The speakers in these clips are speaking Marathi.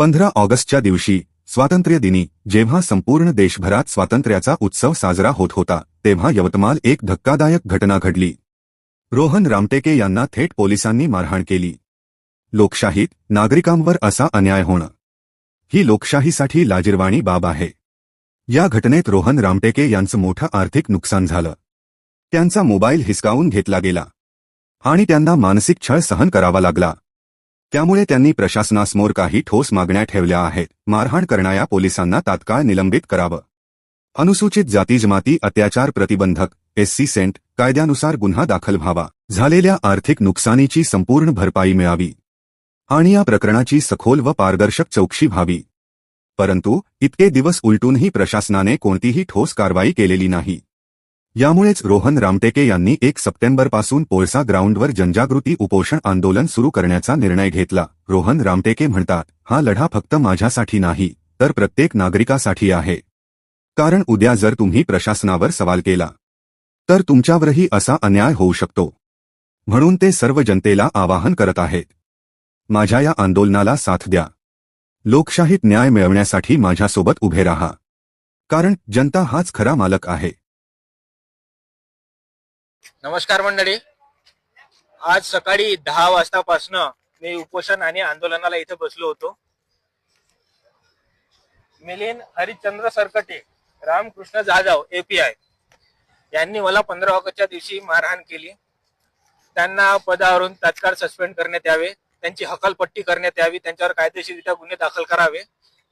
पंधरा ऑगस्टच्या दिवशी स्वातंत्र्य दिनी जेव्हा संपूर्ण देशभरात स्वातंत्र्याचा उत्सव साजरा होत होता तेव्हा यवतमाळ एक धक्कादायक घटना घडली. रोहन रामटेके यांना थेट पोलिसांनी मारहाण केली. लोकशाहीत नागरिकांवर असा अन्याय होणं. ही लोकशाहीसाठी लाजिरवाणी बाब आहे. या घटनेत रोहन रामटेके यांचं मोठं आर्थिक नुकसान झालं. त्यांचा मोबाईल हिसकावून घेतला गेला. आणि त्यांना मानसिक छळ सहन करावा लागला. त्यामुळे त्यांनी प्रशासनासमोर काही ठोस मागण्या ठेवल्या आहेत. मारहाण करणाऱ्या पोलिसांना तात्काळ निलंबित करावं. अनुसूचित जाती जमाती अत्याचार प्रतिबंधक एससी सेंट कायद्यानुसार गुन्हा दाखल व्हावा. झालेल्या आर्थिक नुकसानीची संपूर्ण भरपाई मिळावी. आणि या प्रकरणाची सखोल व पारदर्शक चौकशी व्हावी. परंतु इतके दिवस उलटूनही प्रशासनाने कोणतीही ठोस कारवाई केलेली नाही. यामुळेच रोहन रामटेके यांनी एक सप्टेंबरपासून पोळसा ग्राउंडवर जनजागृती उपोषण आंदोलन सुरू करण्याचा निर्णय घेतला. रोहन रामटेके म्हणतात हा लढा फक्त माझ्यासाठी नाही तर प्रत्येक नागरिकासाठी आहे. कारण उद्या जर तुम्ही प्रशासनावर सवाल केला तर तुमच्यावरही असा अन्याय होऊ शकतो. म्हणून ते सर्व जनतेला आवाहन करत आहेत. माझ्या या आंदोलनाला साथ द्या. लोकशाहीत न्याय मिळवण्यासाठी माझ्यासोबत उभे राहा. कारण जनता हाच खरा मालक आहे. नमस्कार मंडळी. आज सकाळी दहा वाजतापासनं मी उपोषण आणि आंदोलनाला इथे बसलो होतो. मिलिंद हरिश्चंद्र सरकटे रामकृष्ण जाधव एपीआय यांनी मला पंधरा ऑगस्टच्या दिवशी मारहाण केली. त्यांना पदावरून तात्काळ सस्पेंड करण्यात यावे त्यांची हकालपट्टी करण्यात यावी त्यांच्यावर कायदेशीररित्या गुन्हे दाखल करावे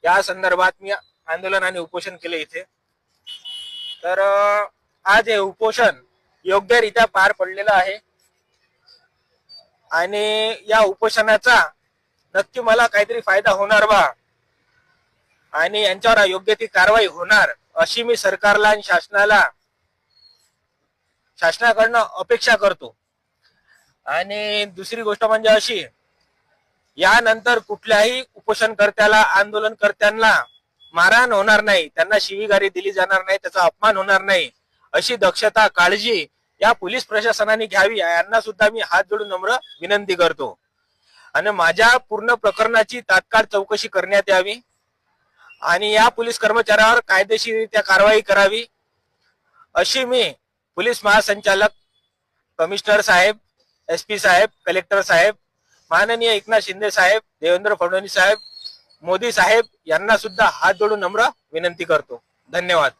या संदर्भात मी आंदोलन आणि उपोषण केले इथे. तर आज हे उपोषण योग्यरित्या पार पडलेलं आहे. आणि या उपोषणाचा नक्की मला काहीतरी फायदा होणार बा. आणि यांच्यावर योग्य ती कारवाई होणार अशी मी सरकारला आणि शासनाला शासनाकडनं अपेक्षा करतो. आणि दुसरी गोष्ट म्हणजे अशी यानंतर कुठल्याही उपोषणकर्त्याला आंदोलनकर्त्यांना मारहाण होणार नाही. त्यांना शिवीगारी दिली जाणार नाही त्याचा अपमान होणार नाही. अशी दक्षता काळजी या पोलीस प्रशासनाने घ्यावी. यांना सुद्धा मी हात जोडून नम्र विनंती करतो. आणि माझ्या पूर्ण प्रकरणाची तात्काळ चौकशी करण्यात यावी. आणि या पोलीस कर्मचाऱ्यावर कायदेशीररित्या कारवाई करावी. अशी मी पोलीस महासंचालक कमिशनर साहेब एस पी साहेब कलेक्टर साहेब माननीय एकनाथ शिंदे साहेब देवेंद्र फडणवीस साहेब मोदी साहेब यांना सुद्धा हात जोडून नम्र विनंती करतो. धन्यवाद.